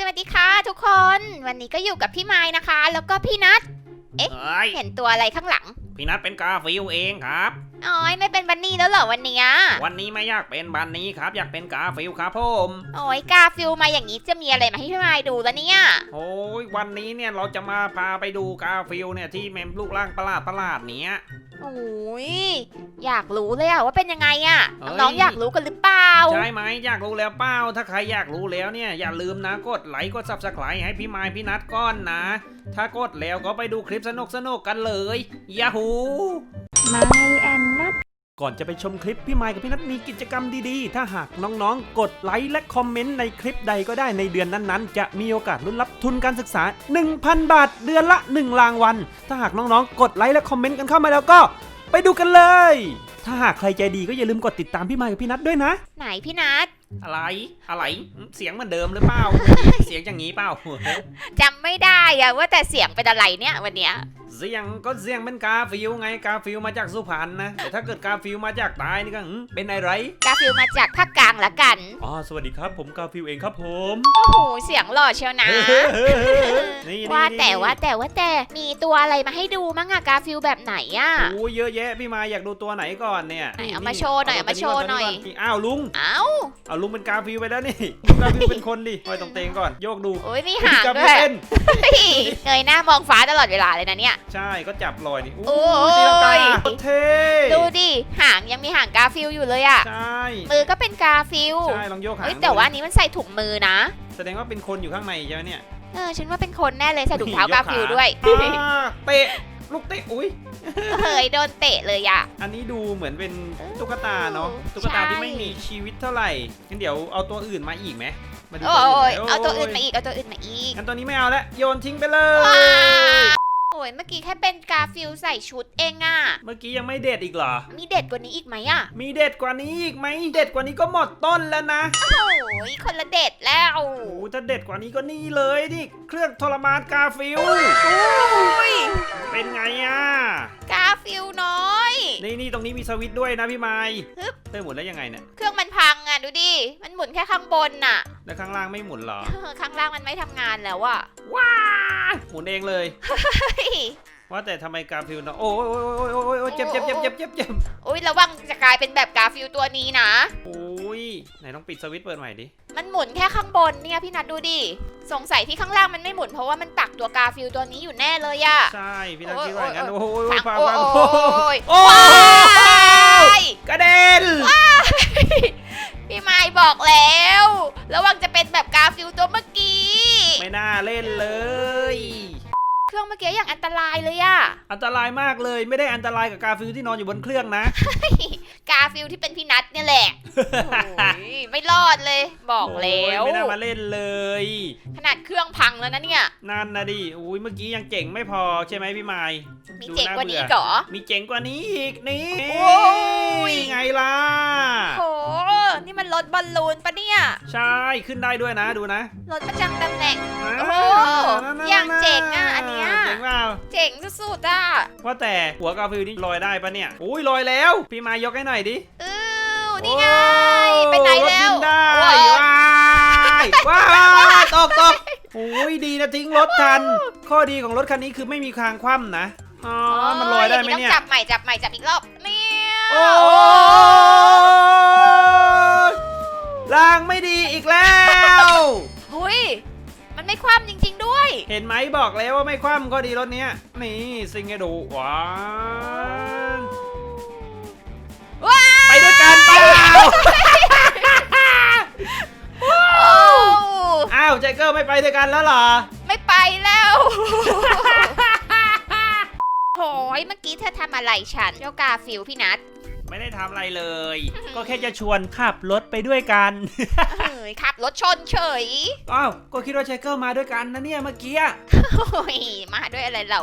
สวัสดีค่ะทุกคน วันนี้ก็อยู่กับพี่ไม้นะคะ แล้วก็พี่นัท เอ้ยเห็นตัวอะไรข้างหลัง พี่นัทเป็นกาฟิลเองครับ อ๋อยไม่เป็นบันนี่แล้วเหรอวันเนี้ยวันนี้ไม่อยากเป็นบันนี้ครับ อยากเป็นกาฟิลครับผมโอ้ยกาฟิลมาอย่างนี้จะมีอะไรมาให้พี่ไม้ดูแล้วเนี่ย โอ้ยวันนี้เนี่ยเราจะมาพาไปดูกาฟิลเนี่ยที่เมมรูปร่างประหลาดประหลาดๆเนี้ยโอ้ยอยากรู้เลยอะว่าเป็นยังไงอะเอ้ยน้องๆอยากรู้กันหรือเปล่าใช่ไหมอยากรู้แล้วเป้าถ้าใครอยากรู้แล้วเนี่ยอย่าลืมนะกดไลค์กดซับสไครต์ให้พี่ไม้พี่นัทก้อนนะ ถ้ากดแล้วก็ไปดูคลิปสนุกๆกันเลยยาฮู ไม่แอนนัทก่อนจะไปชมคลิปพี่ไมค์กับพี่นัทมีกิจกรรมดีๆ ถ้าหากน้องๆ กดไลค์และคอมเมนต์ในคลิปใดก็ได้ในเดือนนั้นๆ จะมีโอกาสลุ้นรับทุนการศึกษา 1,000 บาท เดือนละ 1 รางวัล ถ้าหากน้องๆ กดไลค์และคอมเมนต์กันเข้ามาแล้วก็ ไปดูกันเลย ถ้าหากใครใจดีก็อย่าลืมกดติดตามพี่ไมค์กับพี่นัทด้วยนะ ไหนพี่นัท อะไรอะไรเสียงเหมือนเดิมหรือเปล่า เสียงอย่างนี้เปล่าจำไม่ได้อะว่าแต่เสียงเป็นอะไรเนี่ยวันเนี้ยเสียงก็เสียงเป็นกาฟิลไงกาฟิลมาจากสุพรรณนะแต่ถ้าเกิดกาฟิลมาจากใต้นี่ก็หืมเป็นอะไรกาฟิลมาจากภาคกลางละกันอ๋อสวัสดีครับ ผมกาฟิวเองครับผมโอ้โหเสียงหล่อเชียวนะนี่ ว่านี่แต่นี่ว่าแต่ว่าแต่มีตัวอะไรมาให้ดูมั้งอะกาฟิลแบบไหนอะโอ้เยอะแยะพี่มาอยากดูตัวไหนก่อนเนี่ยไหนเอามาโชว์หน่อยเอามาโชว์หน่อยอ้าวลุงเอ้าเอาลุงเป็นกาฟิลไปแล้วนี่ลุงกาฟิลเป็นคนดิคอยตรงเตงก่อนโยกดูโอ้ยมีหางกาด้ฟิวลยเต้นเฮ้ยเงยหน้ามองฟ้าตลอดเวลาเลยนะเนี่ย ใช่ก็จับลอยนี่โอ้ยตีลังกาโคตรเท่ดูดิหางยังมีหางกาฟิลอยู่เลยอะใช่มือก็เป็นกาฟิลใช่ลองโยกหางเฮ้ยแต่ว่าอันนี้มันใส่ถุงมือนะ แสดงว่าเป็นคนอยู่ข้างในใช่ไหมเนี่ย เออฉันว่าเป็นคนแน่เลยใส่ถุงเท้ากาฟิลด้วยอ่าเตะลูกเตะอุ้ยเฮ้ยโดนเตะเลยอะ อันนี้ดูเหมือนเป็นตุ๊กตาเนาะตุ๊กตาที่ไม่มีชีวิตเท่าไหร่งั้นเดี๋ยวเอาตัวอื่นมาอีกไหมมาดูโอ้ยไหมเอาตัวอื่นมาอีกเอาตัวอื่นมาอีกงั้นตัวนี้ไม่เอาละโยนทิ้งไปเลว้ายโอ้ยเมื่อกี้แค่เป็นกาฟิลใส่ชุดเองอะเมื่อกี้ยังไม่เด็ดอีกเหรอ มีเด็ดกว่านี้อีกไหมอะมีเด็ดกว่านี้อีกไหมเด็ดกว่านี้ก็หมดต้นแล้วนะโอ้ยคนละเด็ดแล้วโอ้โหถ้าเด็ดกว่านี้ก็นี่เลยนี่เครื่องทรมานกาฟิลอุ้ยเป็นไงอะกาฟิลน้อย นี่นี่ตรงนี้มีสวิตช์ด้วยนะพี่ไม้ฮึบ เต้หมุนแล้วยังไงเนี่ยเครื่องมันพังอะดูดิมันหมุนแค่ข้างบนน่ะแล้วข้างล่างไม่หมุนเหรอข้างล่างมันไม่ทำงานแล้วอะว้า หมุนเองเลยเฮ้ยว่าแต่ทำไมกาฟิลเนาะโอ้ยโอ้ยโอ้ยโอ้ยโอ้ยโอ้ยเจ็บเจ็บเจ็บเจ็บเจ็บเจ็บอุ้ยระวังจะกลายเป็นแบบกาฟิลตัวนี้นะ โอ้ยไหนต้องปิดสวิตช์เปิดใหม่ดิ มันหมุนแค่ข้างบนเนี่ยพี่นัทดูดิ สงสัยที่ข้างล่างมันไม่หมุนเพราะว่ามันตักตัวกาฟิลตัวนี้อยู่แน่เลยอะใช่พี่นักโอ้ยคิดว่าอย่างนั้นโอ้โอ้ยยพัฟังงโอ้ฟังโอ้ยโอ้ว้าย อะอันตรายมากเลยไม่ได้อันตรายกับกาฟิลที่นอนอยู่บนเครื่องนะ กาฟิลที่เป็นพี่นัทเนี่ยแหละโอ้ยไม่รอดเลย บอกแล้วโอ้ยไม่น่ามาเล่นเลย ขนาดเครื่องพังแล้วนะเนี่ยนั่นนะดิอุ้ยเมื่อกี้ยังเจ๋งไม่พอใช่ไหมพี่ไม้มีดูเจ๋งน่ากว่านี้เบื่อเหรอ มีเจ๋งกว่านี้อีกนี่โอ้ย ไงล่ะโหนี่มันรถบอลลูนปะเนี่ย ใช่ขึ้นได้ด้วยนะดูนะรถประจำตำแหน่งอ่าโอ้โหนั่นๆๆอย่างเจ๋งอะอันเนี้ย เจ๋งเปล่าเจ๋งสุดๆอะว่าแต่หัวกาฟิลนี่ลอยได้ปะเนี่ยอุ้ยลอยแล้ว พี่ไม้ยกให้หน่อยดิอ้าวนี่ไงไปไหนแล้วรถบินได้โอ้ยว้ายว้ายตกตกโอ้ยดีนะทิ้งรถทัน ข้อดีของรถคันนี้คือไม่มีคางคว่ำนะอ๋อมันลอยได้ไหมางเนี่ยต้องจับใหม่จับใหม่จับอีกรอบเนี่ยโอ้ยลางไม่ดีอีกแล้วหุยมันไม่คว่ำจริงๆด้วย เห็นไหมบอกแล้วว่าไม่คว่ำก็ดีรถเนี้ย นี่ซิงให้ดูว้าวว้าไปด้วยกันเปล่าโอ้อ้าวใจเกอร์ไม่ไปด้วยกันแล้วเหรอ ไม่ไปแล้วโหยเมื่อกี้เธอทำอะไรฉันเจ้ากาฟิลพี่นัท ไม่ได้ทำอะไรเลย ก็แค่จะชวนขับรถไปด้วยกันเฮ้ยขับรถชนเฉยอ้าวก็คิดว่าใจเกอร์มาด้วยกันนะเนี่ยเมื่อกี้ โอ้ยมาด้วยอะไรเรา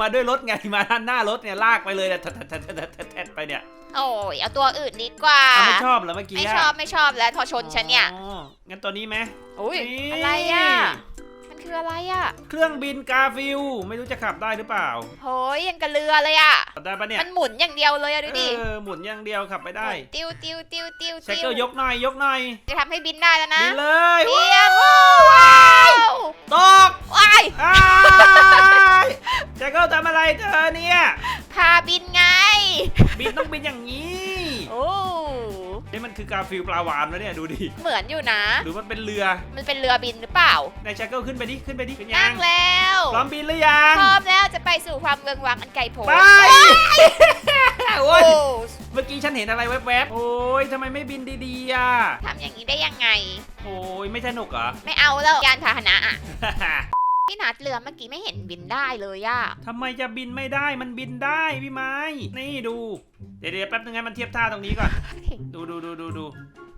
มาด้วยรถไงมาด้านหน้ารถเนี่ยลากไปเลยเนี่ยแทะแทะแทะแทะแทะแทะไปเนี่ยโอ้ยเอาตัวอื่นดีกว่า อ้าวไม่ชอบเหรอเมื่อกี้ไม่ะชอบไม่ชอบแล้วพอชนฉันเนี่ย อ๋องั้นตัวนี้ไหม อุ้ยนี่อะไรอะมัน คืออะไรอะเครื่องบินกาฟิลไม่รู้จะขับได้หรือเปล่าโหยยังกระเรือเลยอะขับได้ปะเนี่ยมันหมุนอย่างเดียวเลยอะดูดิเออหมุนอย่างเดียวขับไปได้ติวติวติวติวติวเช็คเกอร์ยกหน่อยยกหน่อยจะทำให้บินได้แล้วนะบินเลยเยี่ยมว้าวตกวายเช็คเกอร์ทำอะไรเธอเนี่ยพาบินไง อย่างนี้โอ้นี่มันคือกาฟิลปลาวานวะเนี่ยดูดิเหมือนอยู่นะ หรือมันเป็นเรือมันเป็นเรือบินหรือเปล่า นายแจ็คเกิลขึ้นไปดิขึ้นไปดิเป็นยันั่งงแล้วพร้อมบินหรือยังพร้อมแล้วจะไปสู่ความเมืองวังอันไกลโพ้นไปโอ้โอ้ยเมื่อกี้ฉันเห็นอะไรแวบๆโอ้ยทำไมไม่บินดีๆอะทำอย่างนี้ได้ยังไง โอ้ยไม่สนุกเหรอ ไม่เอาแล้วยานพาหนะอะ พี่นัดเรือเมื่อกี้ไม่เห็นบินได้เลยอะทำไมจะบินไม่ได้มันบินได้พี่ไม้ นี่ดู เดี๋ยวเดี๋ยวแป๊บนึงให้มันเทียบท่าตรงนี้ก่อน ดูดูดูดูดู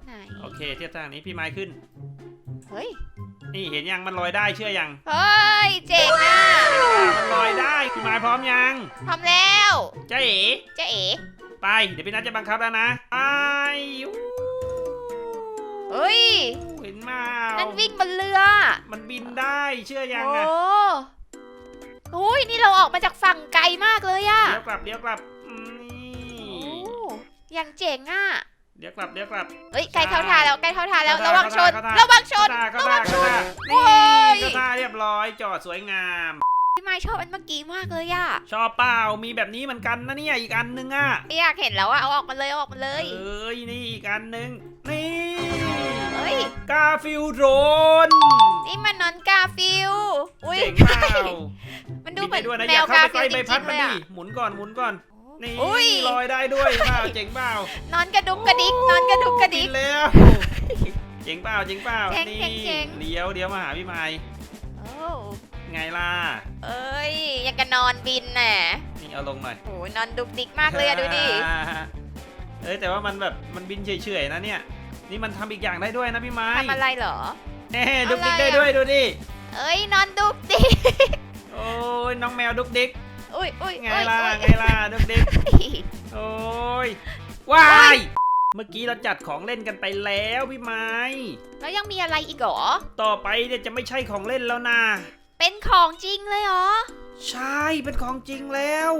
ไหนโอเค เทียบท่านี้พี่ไม้ขึ้น เฮ้ย นี่เห็นยังมันลอยได้เชื่อยัง เฮ้ย เจ๋งอะมันลอยได้พี่ไม้พร้อมยังพร้อมแล้วจ้าเอ๋เจ๊เอ๋ไป เดี๋ยวพี่นัทจะบังคับแล้วนะ ไปอู้ เฮ้ย เห็นมานั่นวิ่งบนเรือ มันบินได้เชื่อยังโอ้อะโอ้ยนี่เราออกมาจากฝั่งไกลมากเลยอะเดี๋ยวกลับเดี๋ยวกลับอืมโอ้นี่ยังเจ๋งอะเดี๋ยวกลับเดี๋ยวกลับเฮ้ยใกล้เข้าทางแล้วใกล้เข้าทางแล้วเข้าระวังชน เข้าทางระวังชนเข้าระท่าวังชเข้านท่าโอ้นี่ยเข้าท่าเรียบร้อยจอดสวยงาม พี่ไม้ชอบอันเมื่อกี้มากเลยอะชอบเปล่ามีแบบนี้เหมือนกันนะเนี่ยอีกอันนึงอะอยากเห็นแล้วอะเอาออกมาเลยเอาออกมาเลย เอ้ยนี่อีกอันนึง นี่เฮ้ย กาฟิลโดรนนี่มันนอนกาฟิลอุ้ย เจ๋งเปล่ามันดูบินเหมืได้อนด้วยนะอย่าแมวเข้ากาไปใกฟิล้ลใบจพัริดงๆมัเลนยดิอะ หมุนก่อนหมุนก่อนนี่อุ้ยลอยได้ด้วยเปล่าเจ๋งเปล่านอนกระดุกกระดิกนอนกระดุกกระดิบิก นแล้วเจ๋งเปล่าเจ๋งเปล่าเจ๋งนี่เจ๋งเจ๋งเลี้ยวเดี๋ยวมาหาพี่ไม้โอ้ไงล่ะเอ้ยยังกะนอนบินน่ะนี่เอาลงหน่อย โอ้ยนอนดุกดิกมากเลยอะดูดิอ่าเอ้ยแต่ว่ามันแบบมันบินเฉยๆนะเนี่ย นี่มันทำอีกอย่างได้ด้วยนะพี่ไม้ทำอะไรเหรอเอ้ดุกดิกอะไรได้อะด้วยดูดิเอ้ยนอนดุกดิกโอ้ยน้องแมวดุกดิกอุ้ยอุ้ยไงอุ้ยล่ะอุ้ยไงล่ะดุกดิกโอ้ยว้ายเมื่อกี้เราจัดของเล่นกันไปแล้วพี่ไม้แล้วยังมีอะไรอีกเหรอ ต่อไปเนี่ยจะไม่ใช่ของเล่นแล้วนะเป็นของจริงเลยเหรอ ใช่เป็นของจริงแล้ว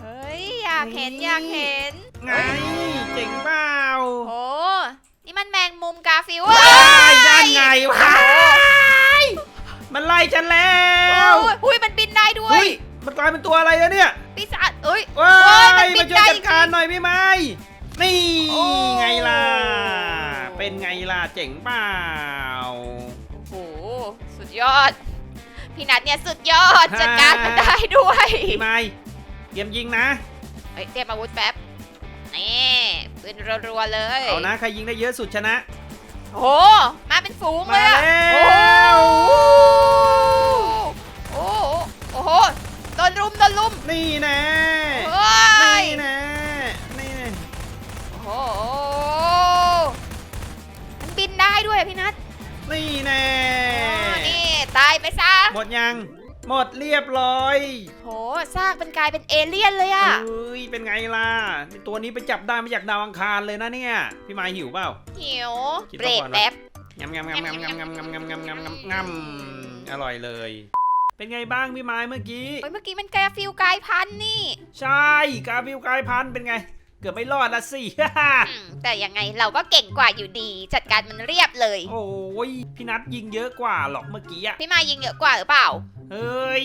เฮ้ยอยากเห็นนี่ อยากเห็น ไง งมุมกาฟิวว้ายด้านไงว้ายมันไล่ฉันแล้โอ้วยอุ้ยมันบินได้ด้วเฮ้ยยมันกลายเป็นตัวอะไรแล้วเนี่ยปีศาจเอ้ยว้าโอ้ยมันยบิมานช่วยได้จัดการหน่อยพี่ไม้นี่โอ้ไงล่ะ เป็นไงล่ะเจ๋งเปล่าโอ้โหสุดยอด พี่นัทเนี่ยสุดยอดจัดการมันได้ด้วยพี่ไม้เตรียมยิงนะเฮ้ยเตรียมอาวุธแป๊บ นี่ปืนรัวๆเลยเอานะใครยิงได้เยอะสุดชนะ โอ้โหมาเป็นฝูงเลมายอะแล้โอ้วโหโอ้โหโอ้โหโดนรุมโดนรุมนี่แน่เฮ้ยนี่แน่นี่แน่โอ้โหมันบินได้ด้วยอะพี่นัทนี่แน่โอ้นี่ตายไปซะ หมดยัง หมดเรียบร้อยโห ซากเป็นกลายเป็นเอเลี่ยนเลยอะเอ้ยเป็นไงล่ะตัวนี้ไปจับได้มาจากดาวอังคารเลยนะเนี่ย พี่ไม้หิวเปล่าหิวคิดเบรว่ากก่อนนะแป๊บงำงำงำงำงำงำงำงำงำงำงำงำอร่อยเลย เป็นไงบ้างพี่ไม้เมื่อกี้เฮ้ยเมื่อกี้มันกลายฟิลกลายพันธุ์นี่ ใช่กาฟิวกลายพันธุ์เป็นไง เกือบไม่รอดละสิอืมแต่ยังไงเราก็เก่งกว่าอยู่ดี จัดการมันเรียบเลย โอ้ยพี่นัทยิงเยอะกว่าหรอกเมื่อกี้อะพี่มายิงเยอะกว่าหรือเปล่า เฮ้ย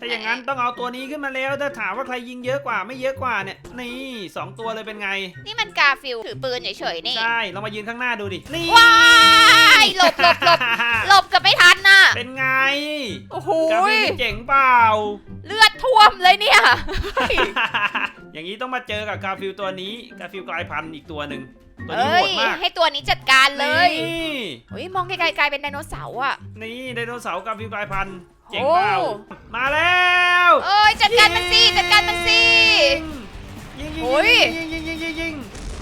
ถ้าอย่างนั้นต้องเอาตัวนี้ขึ้นมาแล้วถ้าถามว่าใครยิงเยอะกว่าไม่เยอะกว่าเนี่ยนี่สองตัวเลยเป็นไง นี่มันกาฟิลถือปืนเฉยๆนี่ ใช่เรามายืนข้างหน้าดูดินี่ว้ายหลบหลบหลบหลบกับไม่ทันน่ะ เป็นไงโอ้โหกาฟิวนี่เจ๋งเปล่า เลือดท่วมเลยเนี่ย อย่างนี้ต้องมาเจอกับกาฟิลตัวนี้กาฟิลกลายพันธุ์อีกตัวหนึ่งตัวนี้เอ้โหยดมากให้ตัวนี้จัดการเลยนี่เฮ้ยมองไกลๆกลายเป็นไดโนเสาร์อะนี่ไดโนเสาร์กาฟิลกลายพันธุ์ เจ๋งโอ้เปล่ามาแล้วเอ้ยจัดการมันสิจัดการมันสิ ยิงยิงโอ้ยยิงยิงยิงยิงยิงยิง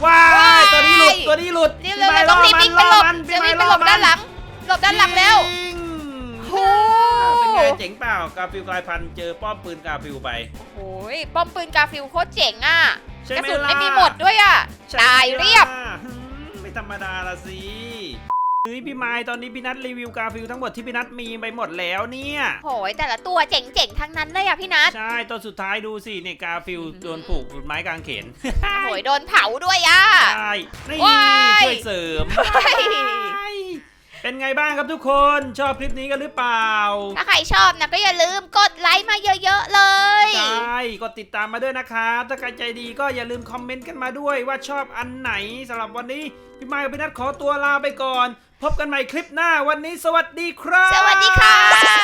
ว้าว้ายยตัวนี้หลุดตัวนี้หลุดเร็วๆเราต้องรีบวิ่งไปหลบจะวิ่งไปหลบด้านหลัง หลบด้านหลังแล้ว ยิงโอ้ เป็นไงเจ๋งเปล่ากาฟิลกลายพันธุ์เจอป้อมปืนกาฟิลไปโหยป้อมปืนกาฟิลโคตรเจ๋งอะใช่กระไหมสุนล่ะไม่มีหมดด้วยอะใช่ตายเรียบล่ะหืมไม่ธรรมดาละสิ เฮ้ยพี่ไม้ตอนนี้พี่นัทรีวิวกาฟิลทั้งหมดที่พี่นัทมีไปหมดแล้วเนี่ย โหยแต่ละตัวเจ๋งๆ ทั้งนั้นเลยอะพี่นัท ใช่ตัวสุดท้ายดูสิเนี่ยกาฟิลโดนผูกไม้กางเขนโหยโดนเผาด้วยอะ ใช่นี่ช่วยเสริม เฮ้เป็นไงบ้างครับทุกคนชอบคลิปนี้กันหรือเปล่า ถ้าใครชอบนะก็อย่าลืมกดไลค์มาเยอะๆเลย ใช่ กดติดตามมาด้วยนะครับ ถ้าใครใจดีก็อย่าลืมคอมเมนต์กันมาด้วยว่าชอบอันไหนสำหรับวันนี้ พี่ไมค์กับพี่นัทขอตัวลาไปก่อน พบกันใหม่คลิปหน้าวันนี้สวัสดีครับ สวัสดีค่ะ